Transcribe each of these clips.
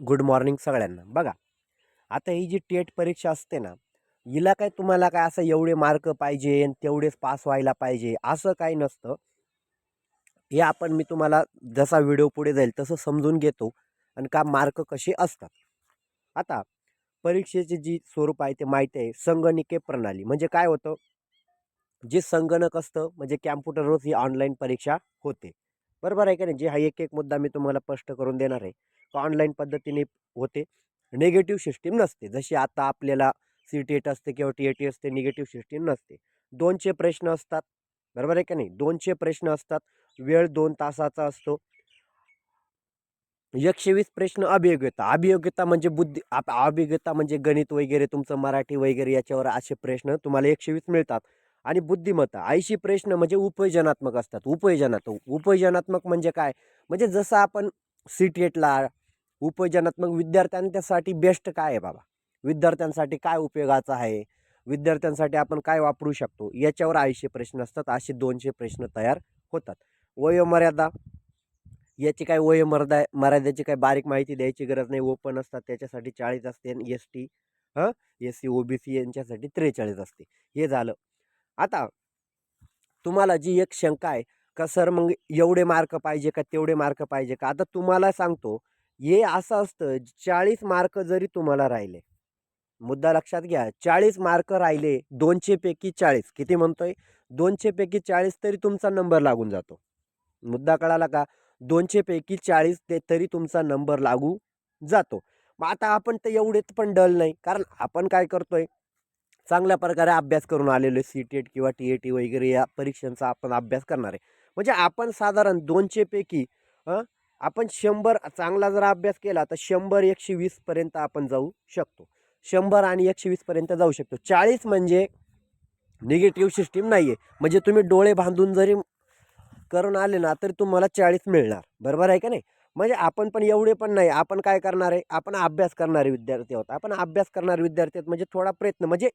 Good morning सगळ्यांना. बघा आता ही जी टेट परीक्षा असते ना हिला काय तुम्हाला काय असं एवढे मार्क पाहिजे आणि तेवढेच पास व्हायला पाहिजे असं काही नसतं. हे आपण मी तुम्हाला जसा व्हिडिओ पुढे जाईल तसं समजून घेतो आणि का मार्क कसे असतात. आता परीक्षेचे जी स्वरूप आहे ते माहिती आहे संगणके प्रणाली. म्हणजे काय होतं? जे संगणक असतं म्हणजे कॅम्प्युटरवरच ही ऑनलाईन परीक्षा होते. बरोबर आहे का नाही? जे हा एक एक मुद्दा मी तुम्हाला स्पष्ट करून देणार आहे. ऑनलाईन पद्धतीने होते. निगेटिव्ह सिस्टीम नसते. जशी आता आपल्याला सी टी एट असते किंवा टी ए टी असते निगेटिव्ह सिस्टीम नसते. दोनशे प्रश्न असतात. बरोबर आहे का नाही? दोनशे प्रश्न असतात. वेळ दोन तासाचा असतो. एकशे वीस प्रश्न अभियोग्यता. अभियोग्यता म्हणजे बुद्धी आप अभियोग्यता म्हणजे गणित वगैरे तुमचं मराठी वगैरे याच्यावर असे प्रश्न तुम्हाला एकशे वीस मिळतात. आणि बुद्धिमत्ता. ऐंशी प्रश्न म्हणजे उपयोजनात्मक असतात. उपयोजनात्मक उपयोजनात्मक म्हणजे काय? म्हणजे जसं आपण सीटेटला उपयोजनात्मक विद्यार्थ्यांच्यासाठी बेस्ट काय आहे बाबा? विद्यार्थ्यांसाठी काय उपयोगाचं आहे? विद्यार्थ्यांसाठी आपण काय वापरू शकतो? याच्यावर ऐंशी प्रश्न असतात. असे दोनशे प्रश्न तयार होतात. वयोमर्यादा. याची काय वयोमर्यादा मर्यादेची काय बारीक माहिती द्यायची गरज नाही. ओपन असतात. त्याच्यासाठी चाळीस असते. आणि एस टी हां? S C O B C यांच्यासाठी त्रेचाळीस असते. हे झालं. आता तुम्हाला जी एक शंका आहे का सर मग एवढे मार्क पाहिजे का तेवढे मार्क पाहिजे का? आता तुम्हाला सांगतो हे असं असतं चाळीस मार्क जरी तुम्हाला राहिले मुद्दा लक्षात घ्या चाळीस मार्क राहिले दोनशेपैकी चाळीस किती म्हणतोय? दोनशेपैकी चाळीस तरी तुमचा नंबर लागून जातो. मुद्दा कळाला का? दोनशेपैकी चाळीस ते तरी तुमचा नंबर लागू जातो. मग आता आपण तर एवढेच पण डल नाही कारण आपण काय करतोय? चांगल्या प्रकारे अभ्यास करून आलेलो सी टी एट किंवा टी ए टी वगैरे या परीक्षांचा आपण अभ्यास करणार आहे. म्हणजे आपण साधारण दोनशेपैकी आपण शंभर चांगला जर अभ्यास केला तर शंभर एकशे वीसपर्यंत आपण जाऊ शकतो. शंभर आणि एकशे वीसपर्यंत जाऊ शकतो. चाळीस म्हणजे निगेटिव्ह सिस्टीम नाही आहे म्हणजे तुम्ही डोळे बांधून जरी करून आले ना तरी तुम्हाला चाळीस मिळणार. बरोबर आहे का नाही? म्हणजे आपण पण एवढे पण नाही. आपण काय करणार आहे? आपण अभ्यास करणारे विद्यार्थी आहोत. आपण अभ्यास करणारे विद्यार्थी आहेत म्हणजे थोडा प्रयत्न म्हणजे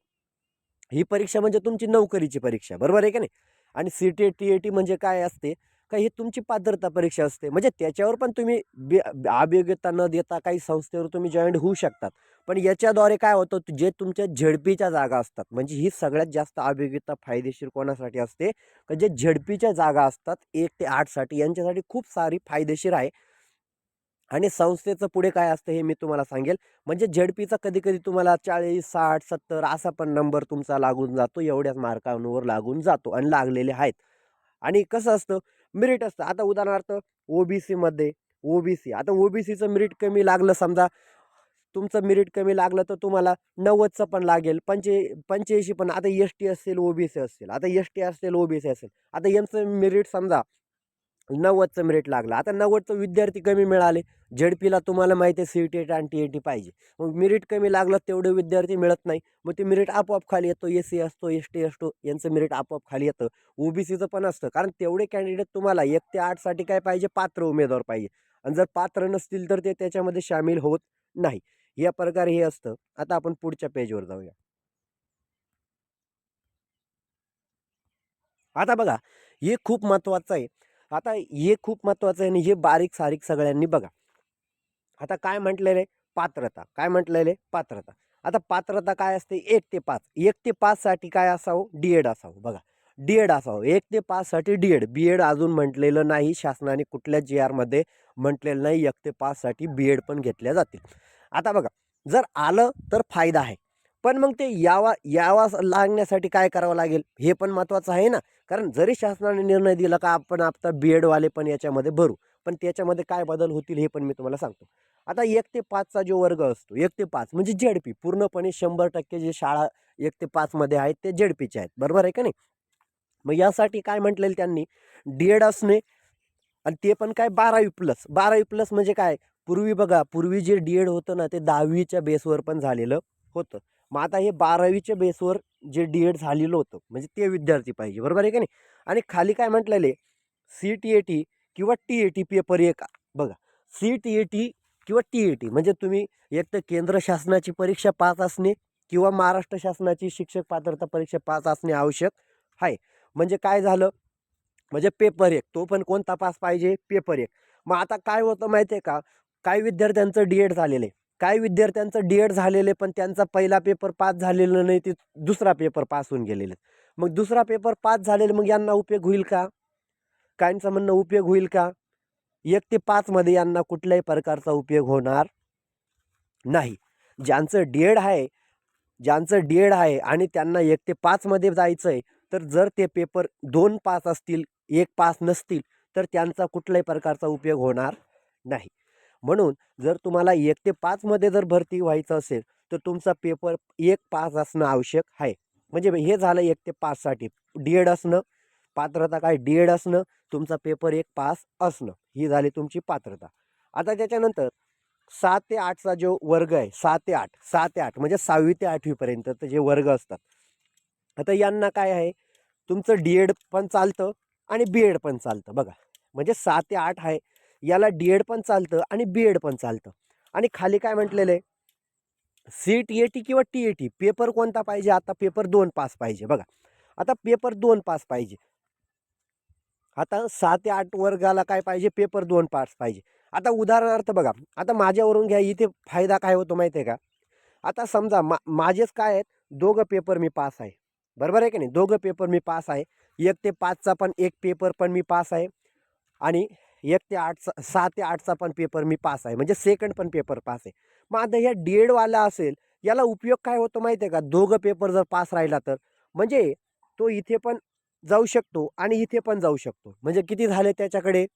ही परीक्षा म्हणजे तुमची नोकरीची परीक्षा बरोबर आहे का नाही? आणि C T T A T म्हणजे काय असते? का ही तुमची पात्रता परीक्षा असते? म्हणजे त्याच्यावर पण तुम्ही बे अभियोग्यता न देता काही संस्थेवर तुम्ही जॉईंट होऊ शकतात. पण याच्याद्वारे काय होतं जे तुमच्या झडपीच्या जागा असतात म्हणजे ही सगळ्यात जास्त अभियोग्यता फायदेशीर कोणासाठी असते? का जे झडपीच्या जागा असतात एक ते आठसाठी यांच्यासाठी खूप सारी फायदेशीर आहे. आणि संस्थेचं पुढे काय असतं हे मी तुम्हाला सांगेल. म्हणजे झडपीचा कधी कधी तुम्हाला चाळीस साठ सत्तर असा पण नंबर तुमचा लागून जातो एवढ्याच मार्कांवर लागून जातो आणि लागलेले आहेत. आणि कसं असतं मेरिट असतं. आता उदाहरणार्थ ओ बी सीमध्ये ओ बी सी आता ओ बी सीचं मेरिट कमी लागलं समजा तुमचं मेरिट कमी लागलं तर तुम्हाला नव्वदचं पण लागेल पंचे पंच्याऐंशी पण आता एस टी असेल ओ बी सी असेल आता एस टी असेल ओ बी सी असेल आता यांचं मेरिट समजा नव्वदचं मेरिट लागलं आता नव्वदचं विद्यार्थी कमी मिळाले झेडपीला तुम्हाला माहिती आहे सी टी आणि टी ए टी पाहिजे. मग मिरिट कमी लागलं तेवढे विद्यार्थी मिळत नाही. मग ते मिरिट आपोआप खाली येतो. एस सी असतो एस टी असतो यांचं मिरिट आपोआप खाली येतं. ओ बी सीचं पण असतं. कारण तेवढे कॅन्डिडेट तुम्हाला एक ते आठसाठी काय पाहिजे? पात्र उमेदवार पाहिजे. आणि जर पात्र नसतील तर ते त्याच्यामध्ये सामील होत नाही. या प्रकारे हे असतं. आता आपण पुढच्या पेजवर जाऊया. आता बघा हे खूप महत्त्वाचं आहे. आता हे खूप महत्त्वाचं आहे आणि हे बारीक सारीक सगळ्यांनी बघा. आता काय म्हटलेलं? आहे पात्रता. काय म्हटलेले? पात्रता. आता पात्रता काय असते? एक ते पाच. एक ते पाचसाठी काय असावं? डी एड असावं. बघा. डी एड असावं. एक ते पाचसाठी डी एड बी एड अजून म्हटलेलं नाही. शासनाने कुठल्या जी आरमध्ये म्हटलेलं नाही. एक ते पाचसाठी बी एड पण घेतल्या जातील. आता बघा. जर आलं तर फायदा आहे. पण मग ते यावा यावा लागण्यासाठी काय करावं लागेल? हे पण महत्त्वाचं आहे ना. कारण जरी शासनाने निर्णय दिला का आपण आता बी एडवाले पण याच्यामध्ये भरू. पण त्याच्यामध्ये काय बदल होतील हे पण मी तुम्हाला सांगतो. आता एक ते पाचचा जो वर्ग असतो एक ते पाच म्हणजे झेडपी पूर्णपणे शंभर टक्के जे शाळा एक ते पाचमध्ये आहेत ते झेडपीचे आहेत. बरोबर आहे का नाही? मग यासाठी काय म्हटलेलं त्यांनी? डी एड असणे आणि ते पण काय बारावी प्लस बारावी प्लस म्हणजे काय? पूर्वी बघा पूर्वी जे डी एड होतं ना ते दहावीच्या बेसवर पण झालेलं होतं. मग आता हे बारावीच्या बेसवर जे डी एड झालेलं होतं म्हणजे ते विद्यार्थी पाहिजे. बरोबर आहे का नाही? आणि खाली काय म्हटलेले सी टी ए टी किंवा टी ए टी पेपर एक बघा सी टी ए टी किंवा टी ए टी म्हणजे तुम्ही एक तर केंद्र शासनाची परीक्षा पास असणे किंवा महाराष्ट्र शासनाची शिक्षक पात्रता परीक्षा पास असणे आवश्यक. आहे म्हणजे काय झालं? म्हणजे पेपर एक तो पण कोणता पास पाहिजे? पेपर एक. मग आता काय होतं माहिती आहे का? काही विद्यार्थ्यांचं डी एड झालेलं आहे. काही विद्यार्थ्यांचं डी एड झालेलं आहे पण त्यांचा पहिला पेपर पास झालेला नाही ते दुसरा पेपर पास होऊन गेलेले मग दुसरा पेपर पास झालेले मग यांना उपयोग होईल का? काहींचं म्हणणं उपयोग होईल का? एक ते पाचमध्ये यांना कुठल्याही प्रकारचा उपयोग होणार नाही. ज्यांचं डी एड आहे ज्यांचं डी एड आहे आणि त्यांना एक ते पाचमध्ये जायचं आहे तर जर ते पेपर दोन पास असतील एक पास नसतील तर त्यांचा कुठल्याही प्रकारचा उपयोग होणार नाही. म्हणून जर तुम्हाला एक ते पाचमध्ये जर भरती व्हायचं असेल तर तुमचा पेपर एक पास असणं आवश्यक आहे. म्हणजे हे झालं एक ते पाचसाठी. डी एड असणं पात्रता काय? डी एड असणं तुमचा पेपर एक पास असणं ही झाली तुमची पात्रता. आता त्याच्यानंतर सात ते आठचा जो वर्ग आहे सात ते आठ सात ते आठ म्हणजे सहावी ते आठवीपर्यंत जे वर्ग असतात. आता यांना काय आहे? तुमचं डी एड पण चालतं आणि बी एड पण चालतं बघा. म्हणजे सात ते आठ आहे याला डी एड पण चालतं आणि बी एड पण चालतं. आणि खाली काय म्हटलेलं आहे? सी टी ए टी किंवा टी ए टी पेपर कोणता पाहिजे? आता पेपर दोन पास पाहिजे बघा. आता पेपर दोन पास पाहिजे. आता सहा ते आठ वर्गाला काय पाहिजे? पेपर दोन पास पाहिजे. आता उदाहरणार्थ बघा आता माझ्यावरून घ्या इथे फायदा काय होतो माहिती आहे का? आता समजा मा माझेच काय आहेत? दोघं पेपर मी पास आहे. बरोबर आहे की नाही? दोघं पेपर मी पास आहे. एक ते पाचचा पण एक पेपर पण मी पास आहे. आणि एक ते आठचा सहा ते आठचा पण पेपर मी पास आहे. म्हणजे सेकंड पण पेपर पास आहे. मग आता ह्या डी एडवाला असेल याला उपयोग काय होतो माहिती आहे का? दोघं पेपर जर पास राहिला तर. म्हणजे तो इथे पण जाऊ शकतो आणि इथे पण जाऊ शकतो. म्हणजे किती झाले त्याच्याकडे?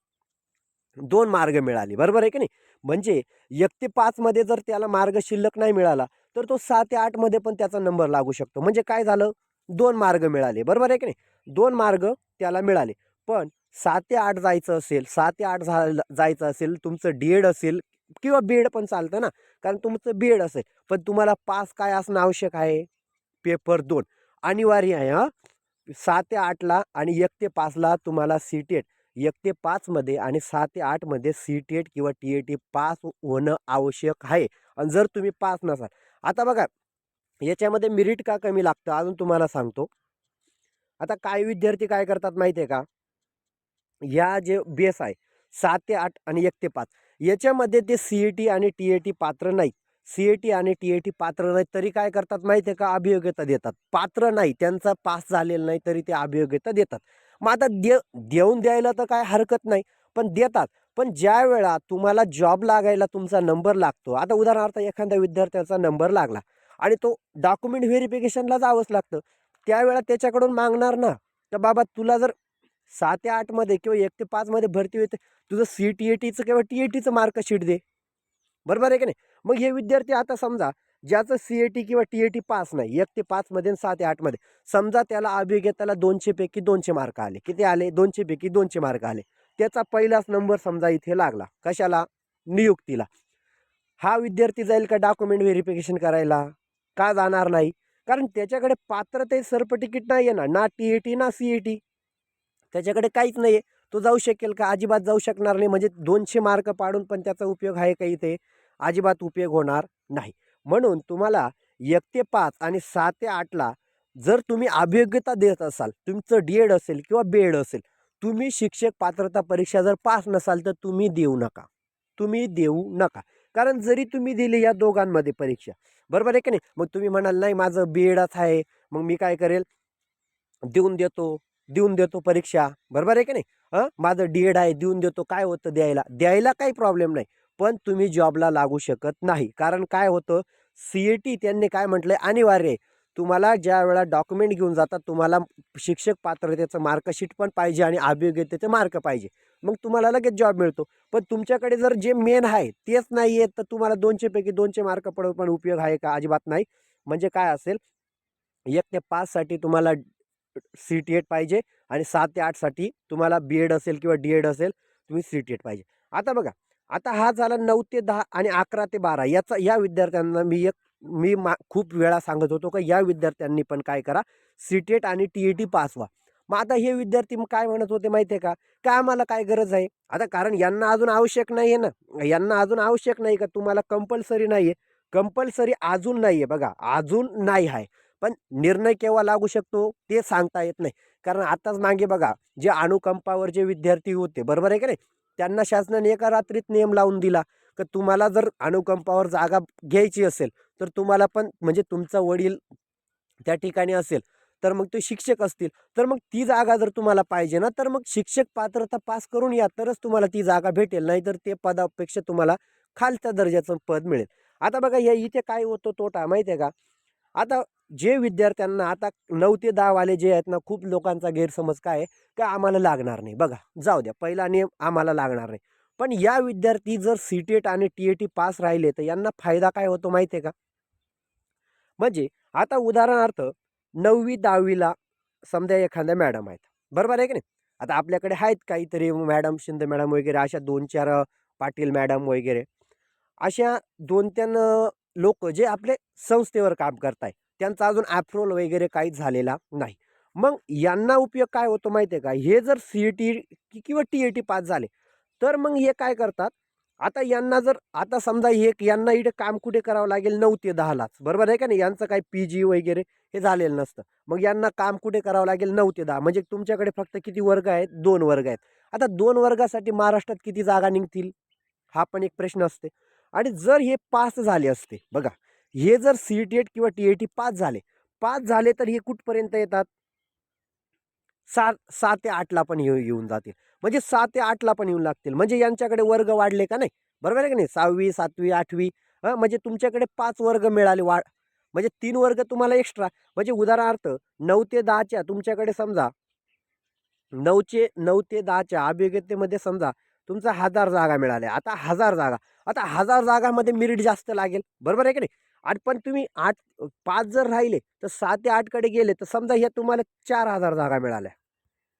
दोन मार्ग मिळाले. बरोबर आहे की नाही? म्हणजे एक ते पाचमध्ये जर त्याला मार्ग शिल्लक नाही मिळाला तर तो सहा ते आठमध्ये पण त्याचा नंबर लागू शकतो. म्हणजे काय झालं? दोन मार्ग मिळाले. बरोबर आहे की नाही? दोन मार्ग त्याला मिळाले. पण सात ते आठ जायचं असेल सात ते आठ झा जायचं असेल तुमचं डी एड असेल किंवा बी एड पण चालतं ना? कारण तुमचं बी एड असेल. पण तुम्हाला पास काय असणं आवश्यक आहे? पेपर दोन. अनिवार्य आहे हां? सहा ते आठला आणि एक ते पाचला तुम्हाला सी टेट एक ते पाचमध्ये आणि सहा ते आठमध्ये सी टी एट किंवा टी ए टी पास होणं आवश्यक आहे. आणि जर तुम्ही पास नसाल. आता बघा याच्यामध्ये मिरिट का कमी लागतं? अजून तुम्हाला सांगतो. आता काही विद्यार्थी काय करतात माहिती आहे का? या जे बेस आहे सात ते आठ आणि एक ते पाच. याच्यामध्ये ते सी ई टी आणि टी ए टी पात्र नाहीत. सी ए टी आणि टी ए टी पात्र नाही तरी काय करतात माहिती आहे का? अभियोग्यता देतात. पात्र नाही त्यांचा पास झालेला नाही तरी ते अभियोग्यता देतात. मग आता दे देऊन द्यायला तर काय हरकत नाही पण देतात. पण ज्या वेळा तुम्हाला जॉब लागायला तुमचा नंबर लागतो आता उदाहरणार्थ एखाद्या विद्यार्थ्याचा नंबर लागला आणि तो डॉक्युमेंट व्हेरिफिकेशनला जावंच लागतं त्यावेळा त्याच्याकडून मागणार ना? तर बाबा तुला जर सहा ते आठमध्ये किंवा एक ते पाचमध्ये भरती होते तुझं सी टी ए टीचं किंवा टी ए टीचं मार्कशीट दे. बरोबर आहे की नाही? मग हे विद्यार्थी आता समजा ज्याचं सी ए टी किंवा टी ए टी पास नाही एक ते पाचमध्ये आणि सहा ते आठमध्ये समजा त्याला अभियोग्यताला दोनशेपैकी दोनशे मार्क आले. किती आले? दोनशेपैकी दोनशे मार्क आले. त्याचा पहिलाच नंबर समजा इथे लागला. कशाला? नियुक्तीला. हा विद्यार्थी जाईल का डॉक्युमेंट व्हेरिफिकेशन करायला? का जाणार नाही? कारण त्याच्याकडे पात्रते तिकीट नाही आहे ना. ना टी ए टी ना सी ए टी त्याच्याकडे काहीच नाही आहे तो जाऊ शकेल का? अजिबात जाऊ शकणार नाही. म्हणजे दोनशे मार्क पाडून पण त्याचा उपयोग आहे का इथे? अजिबात उपयोग होणार नाही. म्हणून तुम्हाला एक ते पाच आणि सहा ते आठला जर तुम्ही अभियोग्यता देत असाल तुमचं डी एड असेल किंवा बी एड असेल तुम्ही शिक्षक पात्रता परीक्षा जर पास नसाल तर तुम्ही देऊ नका. तुम्ही देऊ नका. कारण जरी तुम्ही दिली या दोघांमध्ये परीक्षा बरोबर आहे की नाही? मग तुम्ही म्हणाल नाही माझं बी एडच आहे. मग मी काय करेल? देऊन देतो. देऊन देतो परीक्षा. बरोबर आहे की नाही? हां? माझं डी एड आहे देऊन देतो. काय होतं द्यायला? द्यायला काही प्रॉब्लेम नाही. पण तुम्ही जॉबला लागू शकत नाही. कारण काय होतं? सी ए टी त्यांनी काय म्हटलं आहे अनिवार्य आहे. तुम्हाला ज्या वेळा डॉक्युमेंट घेऊन जातात तुम्हाला शिक्षक पात्रतेचं मार्कशीट पण पाहिजे आणि अभियोग्यतेचे मार्क पाहिजे. मग तुम्हाला लगेच जॉब मिळतो. पण तुमच्याकडे जर जे मेन आहे तेच नाही आहे तर तुम्हाला दोनशेपैकी दोनशे मार्क पडून पण उपयोग आहे का? अजिबात नाही. म्हणजे काय असेल? एक ते पाचसाठी तुम्हाला सी टी एट पाहिजे आणि सात ते आठसाठी तुम्हाला बी एड असेल किंवा डी एड असेल तुम्ही सी टी एट पाहिजे. आता बघा आता हा झाला नऊ ते दहा आणि अकरा ते बारा. याचा या विद्यार्थ्यांना मी एक मी मा खूप वेळा सांगत होतो का या विद्यार्थ्यांनी पण काय करा सी टी एट आणि टी ए टी पास व्हा. मग आता हे विद्यार्थी काय म्हणत होते माहिती आहे का? का आम्हाला काय गरज आहे? आता कारण यांना अजून आवश्यक नाही आहे ना. यांना अजून आवश्यक नाही का तुम्हाला कंपल्सरी नाही आहे कंपल्सरी अजून नाही आहे बघा अजून नाही आहे. पण निर्णय केव्हा लागू शकतो ते सांगता येत नाही. कारण आताच मागे बघा जे अनुकंपावर जे विद्यार्थी होते बरोबर आहे का नाही? त्यांना शासनाने एका रात्रीत नियम लावून दिला का तुम्हाला जर अनुकंपावर जागा घ्यायची असेल तर तुम्हाला पण म्हणजे तुमचा वडील त्या ठिकाणी असेल तर मग ते शिक्षक असतील. तर मग ती जागा जर तुम्हाला पाहिजे ना तर मग शिक्षक पात्रता पास करून या तरच तुम्हाला ती जागा भेटेल नाहीतर ते पदापेक्षा तुम्हाला खालच्या दर्जाचं पद मिळेल. आता बघा या इथे काय होतो तोटा माहिती आहे का? आता जे विद्यार्थ्यांना आता नऊ ते दहावाले जे आहेत ना खूप लोकांचा गैरसमज काय आहे की आम्हाला लागणार नाही. बघा जाऊ द्या पहिला नियम आम्हाला लागणार नाही. पण या विद्यार्थी जर सी टेट आणि टी ए टी पास राहिले तर यांना फायदा काय होतो माहिती आहे का? म्हणजे आता उदाहरणार्थ नववी दहावीला समजा एखाद्या मॅडम आहेत. बरोबर आहे की नाही? आता आपल्याकडे आहेत काहीतरी मॅडम शिंदे मॅडम वगैरे अशा दोन चार पाटील मॅडम वगैरे. अशा दोन तीन लोक जे आपले संस्थेवर काम करताय. त्यांचा अजून ॲप्रोल वगैरे काही झालेला नाही. मग यांना उपयोग काय होतो माहिती आहे का? हे जर सी ई टी किंवा टी ए टी पास झाले तर मग हे काय करतात? आता यांना जर आता समजा हे यांना इथे काम कुठे करावं लागेल? नऊ ते दहालाच बरोबर आहे का नाही? यांचं काही पी जी वगैरे हे झालेलं नसतं. मग यांना काम कुठे करावं लागेल? नऊ ते दहा. म्हणजे तुमच्याकडे फक्त किती वर्ग आहेत? दोन वर्ग आहेत. आता दोन वर्गासाठी महाराष्ट्रात किती जागा निघतील? हा पण एक प्रश्न असते. आणि जर हे पास झाले असते बघा हे जर सी टी एट किंवा टी ए टी पास झाले पास झाले तर हे कुठपर्यंत येतात? सात सहा ते आठला पण येऊ येऊन जातील. म्हणजे सहा ते आठला पण येऊन लागतील. म्हणजे यांच्याकडे वर्ग वाढले का नाही? बरोबर आहे का नाही? सहावी सातवी आठवी हां? म्हणजे तुमच्याकडे पाच वर्ग मिळाले वाढ म्हणजे तीन वर्ग तुम्हाला एक्स्ट्रा म्हणजे उदाहरणार्थ नऊ ते दहाच्या तुमच्याकडे समजा नऊचे नऊ ते दहाच्या अभियोग्यतेमध्ये समजा तुमचा हजार जागा मिळाल्या. आता हजार जागा. आता हजार जागामध्ये मिरिट जास्त लागेल. बरोबर आहे की नाही? आणि पण तुम्ही आठ पाच जर राहिले तर सहा ते आठकडे गेले तर समजा ह्या तुम्हाला चार हजार जागा मिळाल्या.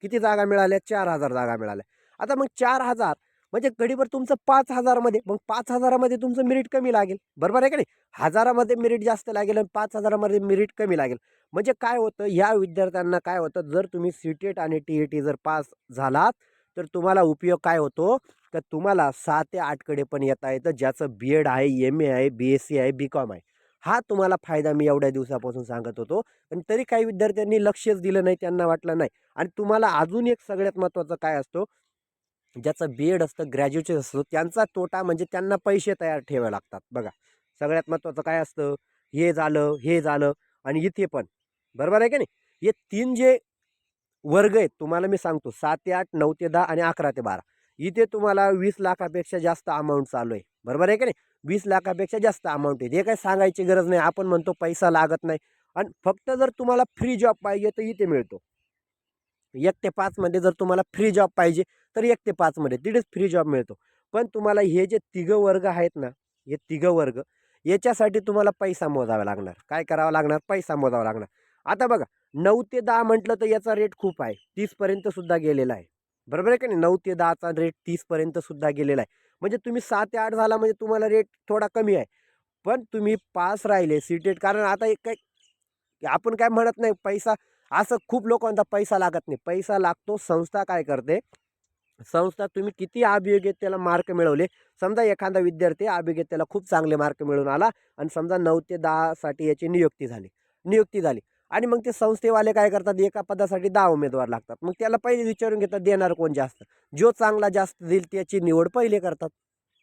किती जागा मिळाल्या? चार हजार जागा मिळाल्या. आता मग चार हजार म्हणजे घडीभर तुमचं पाच हजारामध्ये मग पाच हजारामध्ये तुमचं मिरिट कमी लागेल. बरोबर आहे का नाही? हजारामध्ये मिरिट जास्त लागेल आणि पाच हजारामध्ये मिरिट कमी लागेल. म्हणजे काय होतं? ह्या विद्यार्थ्यांना काय होतं? जर तुम्ही सी टेट आणि टी ए टी जर पास झालात तर तुम्हाला उपयोग काय होतो? का तुम्हाला सहा ते आठकडे पण येता येतं ज्याचं बी एड आहे एम ए आहे बी एस सी आहे बी कॉम आहे. हा तुम्हाला फायदा मी एवढ्या दिवसापासून सांगत होतो. पण तरी काही विद्यार्थ्यांनी लक्षच दिलं नाही त्यांना वाटलं नाही. आणि तुम्हाला अजून एक सगळ्यात महत्त्वाचं काय असतो? ज्याचं बी एड असतं ग्रॅज्युएशन असतो त्यांचा तोटा म्हणजे त्यांना पैसे तयार ठेवावे लागतात. बघा सगळ्यात महत्त्वाचं काय असतं? हे झालं हे झालं आणि इथे पण. बरोबर आहे का नाही? हे तीन जे वर्ग आहेत तुम्हाला मी सांगतो. सात ते आठ नऊ ते दहा आणि अकरा ते बारा. इथे तुम्हाला वीस लाखापेक्षा जास्त अमाऊंट चालू आहे. बरोबर आहे का नाही? वीस लाखापेक्षा जास्त अमाऊंट आहे. हे काय सांगायची गरज नाही. आपण म्हणतो पैसा लागत नाही. आणि फक्त जर तुम्हाला फ्री जॉब पाहिजे तर इथे मिळतो. एक ते पाचमध्ये जर तुम्हाला फ्री जॉब पाहिजे तर एक ते पाचमध्ये तिथेच फ्री जॉब मिळतो. पण तुम्हाला हे जे तिघं वर्ग आहेत ना हे तिघं वर्ग याच्यासाठी तुम्हाला पैसा मोजावा लागणार. काय करावं लागणार? पैसा मोजावा लागणार. आता बघा नऊ ते दहा म्हटलं तर याचा रेट खूप आहे. तीसपर्यंत सुद्धा गेलेला आहे. बरोबर आहे का नाही? नऊ ते दहाचा रेट तीसपर्यंत सुद्धा गेलेला आहे. म्हणजे तुम्ही सात ते आठ झाला म्हणजे तुम्हाला रेट थोडा कमी आहे. पण तुम्ही पास राहिले सीटेड कारण आता एक काय आपण काय म्हणत नाही पैसा असं खूप लोकांचा पैसा लागत नाही. पैसा लागतो संस्था काय करते? संस्था तुम्ही किती अभियोग्यतेला मार्क मिळवले? समजा एखादा विद्यार्थी अभियोग्यतेला खूप चांगले मार्क मिळून आला आणि समजा नऊ ते दहासाठी याची नियुक्ती झाली. नियुक्ती झाली. आणि मग ते संस्थेवाले काय करतात एका पदासाठी दहा उमेदवार लागतात. मग त्याला पहिले विचारून घेतात देणार कोण जास्त? जो चांगला जास्त देईल त्याची निवड पहिले करतात.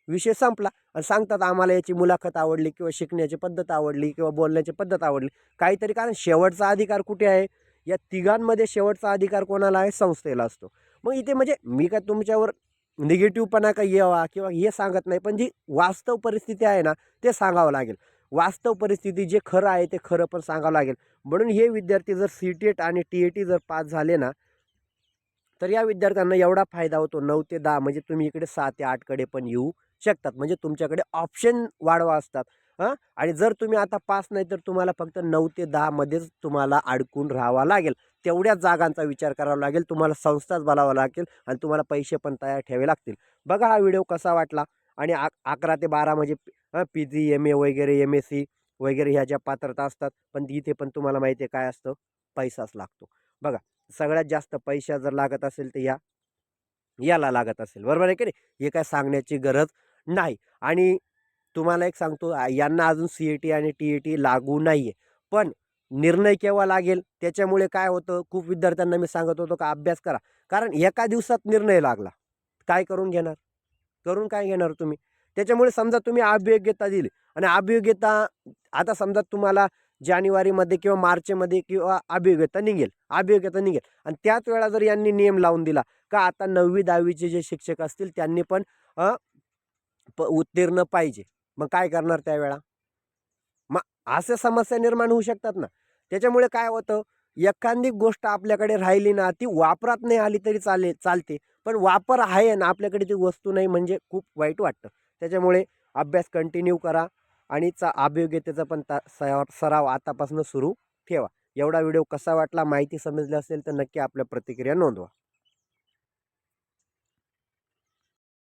विषय संपला. आणि सांगतात आम्हाला याची मुलाखत आवडली किंवा शिकण्याची पद्धत आवडली किंवा बोलण्याची पद्धत आवडली. काहीतरी कारण शेवटचा अधिकार कुठे आहे? या तिघांमध्ये शेवटचा अधिकार कोणाला आहे? संस्थेला असतो. मग इथे म्हणजे मी काय तुमच्यावर निगेटिव्हपणा का यावा किंवा हे सांगत नाही पण जी वास्तव परिस्थिती आहे ना ते सांगावं लागेल. वास्तव परिस्थिती जे खरं आहे ते खरं पण सांगावं लागेल. म्हणून हे विद्यार्थी जर सी टी एट आणि टी ए टी जर पास झाले ना तर या विद्यार्थ्यांना एवढा फायदा होतो. नऊ ते दहा म्हणजे तुम्ही इकडे सहा ते आठकडे पण येऊ शकतात. म्हणजे तुमच्याकडे ऑप्शन वाढवा असतात. हां? आणि जर तुम्ही आता पास नाही तर तुम्हाला फक्त नऊ ते दहामध्येच तुम्हाला अडकून राहावा लागेल. तेवढ्याच जागांचा विचार करावा लागेल. तुम्हाला संस्थाच बनावं लागेल आणि तुम्हाला पैसे पण तयार ठेवावे लागतील. बघा हा व्हिडिओ कसा वाटला. आणि आ अकरा ते बारा म्हणजे पी जी एम ए वगैरे एम एस सी वगैरे ह्या ज्या पात्रता असतात पण इथे पण तुम्हाला माहिती आहे काय असतं? पैसाच लागतो. बघा सगळ्यात जास्त पैसा जर लागत असेल तर या याला लागत असेल. बरोबर आहे की नाही? हे काय सांगण्याची गरज नाही. आणि तुम्हाला एक सांगतो यांना अजून सी ए टी आणि टी ए टी लागू नाही आहे पण निर्णय केव्हा लागेल? त्याच्यामुळे काय होतं? खूप विद्यार्थ्यांना मी सांगत होतो का अभ्यास करा. कारण एका दिवसात निर्णय लागला. काय करून घेणार? करून काय घेणार तुम्ही? त्याच्यामुळे समजा तुम्ही अभियोग्यता दिली आणि अभियोग्यता आता समजा तुम्हाला जानेवारीमध्ये किंवा मार्चमध्ये किंवा अभियोग्यता निघेल अभियोग्यता निघेल. आणि त्याच वेळा जर यांनी नियम लावून दिला का आता नववी दहावीचे जे शिक्षक असतील त्यांनी पण प उत्तीर्ण पाहिजे. मग काय करणार त्यावेळा? मग अशा समस्या निर्माण होऊ शकतात ना. त्याच्यामुळे काय होतं? एखादी गोष्ट आपल्याकडे राहिली ना ती वापरात नाही आली तरी चालेल चालते. पण वापर आहे ना आपल्याकडे ती वस्तू नाही म्हणजे खूप वाईट वाटतं. त्याच्यामुळे अभ्यास कंटिन्यू करा आणि चा अभियोग्यतेचा पण ता सराव सराव आतापासून सुरू ठेवा. एवढा व्हिडिओ कसा वाटला माहिती समजली असेल तर नक्की आपल्या प्रतिक्रिया नोंदवा.